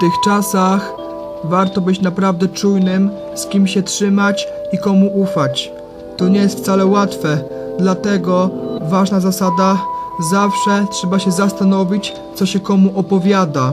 tych czasach warto być naprawdę czujnym, z kim się trzymać i komu ufać. To nie jest wcale łatwe, dlatego ważna zasada zawsze trzeba się zastanowić, co się komu opowiada.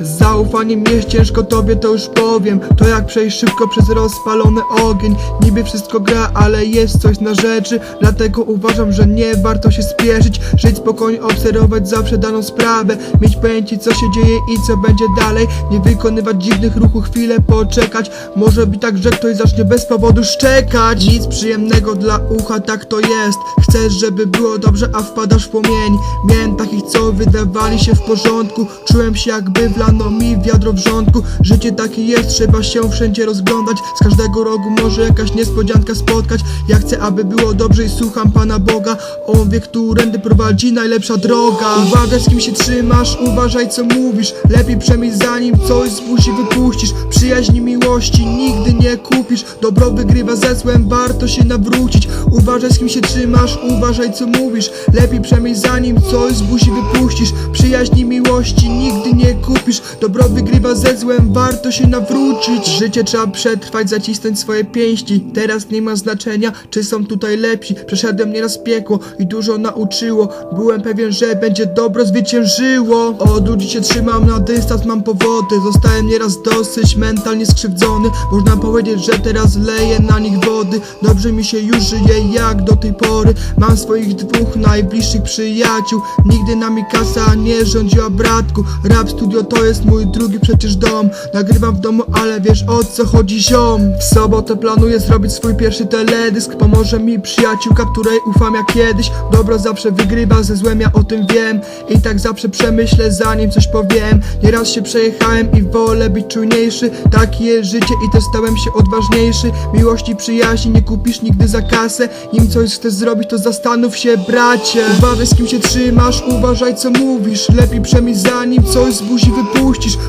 Z zaufaniem jest ciężko tobie to już powiem. To jak przejść szybko przez rozpalony ogień. Niby wszystko gra, ale jest coś na rzeczy. Dlatego uważam, że nie warto się spieszyć. Żyć spokojnie, obserwować zawsze daną sprawę. Mieć pojęcie co się dzieje i co będzie dalej. Nie wykonywać dziwnych ruchów, chwilę poczekać. Może być tak, że ktoś zacznie bez powodu szczekać. Nic przyjemnego dla ucha, tak to jest. Chcesz, żeby było dobrze, a wpadasz w płomień. Miałem takich, co wydawali się w porządku. Czułem się jakby wlano mi wiadro w rządku. Życie takie jest, trzeba się wszędzie rozglądać. Z każdego rogu może jakaś niespodzianka spotkać. Ja chcę, aby było dobrze i słucham Pana Boga. On wie, którędy prowadzi najlepsza droga. Uważaj, z kim się trzymasz, uważaj co mówisz. Lepiej przemyśl zanim coś z buzi wypuścisz. Przyjaźni miłości nigdy nie kupisz. Dobro wygrywa ze złem, warto się nawrócić. Uważaj, z kim się trzymasz, uważaj co mówisz. Lepiej przemyśl zanim coś z buzi wypuścisz. Przyjaźni miłości nigdy nie kupisz Dobro wygrywa ze złem, warto się nawrócić. Życie trzeba przetrwać, zacisnąć swoje pięści. Teraz nie ma znaczenia, czy są tutaj lepsi. Przeszedłem nieraz piekło i dużo nauczyło. Byłem pewien, że będzie dobro zwyciężyło. Od ludzi się trzymam na dystans, mam powody. Zostałem nieraz dosyć mentalnie skrzywdzony. Można powiedzieć, że teraz leję na nich wody. Dobrze mi się już żyje jak do tej pory. Mam swoich dwóch najbliższych przyjaciół. Nigdy nami kasa nie rządziła bratku. Rap studio to jest mój drugi przecież dom. Nagrywam w domu, ale wiesz o co chodzi ziom? W sobotę planuję zrobić swój pierwszy teledysk. Pomoże mi przyjaciółka, której ufam jak kiedyś. Dobro zawsze wygrywa, ze złem ja o tym wiem. I tak zawsze przemyślę zanim coś powiem. Nieraz się przejechałem i wolę być czujniejszy. Takie jest życie i też stałem się odważniejszy. Miłości, przyjaźni nie kupisz nigdy za kasę. Nim coś chcesz zrobić to zastanów się bracie. Uważaj z kim się trzymasz, uważaj co mówisz. Lepiej przemyśl zanim coś z buzi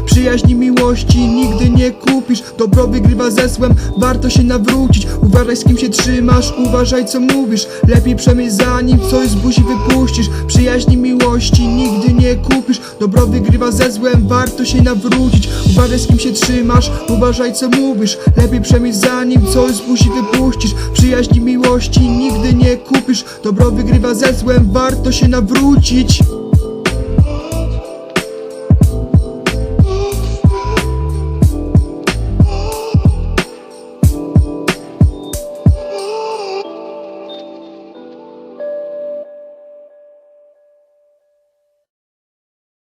Przyjaźni miłości nigdy nie kupisz. Dobro wygrywa ze złem, warto się nawrócić. Uważaj z kim się trzymasz, uważaj co mówisz. Lepiej przemyśl zanim coś z buzi wypuścisz. Przyjaźni miłości nigdy nie kupisz. Dobro wygrywa ze złem, warto się nawrócić. Uważaj z kim się trzymasz, uważaj co mówisz. Lepiej przemyśl zanim coś z buzi wypuścisz. Przyjaźni miłości nigdy nie kupisz. Dobro wygrywa ze złem, warto się nawrócić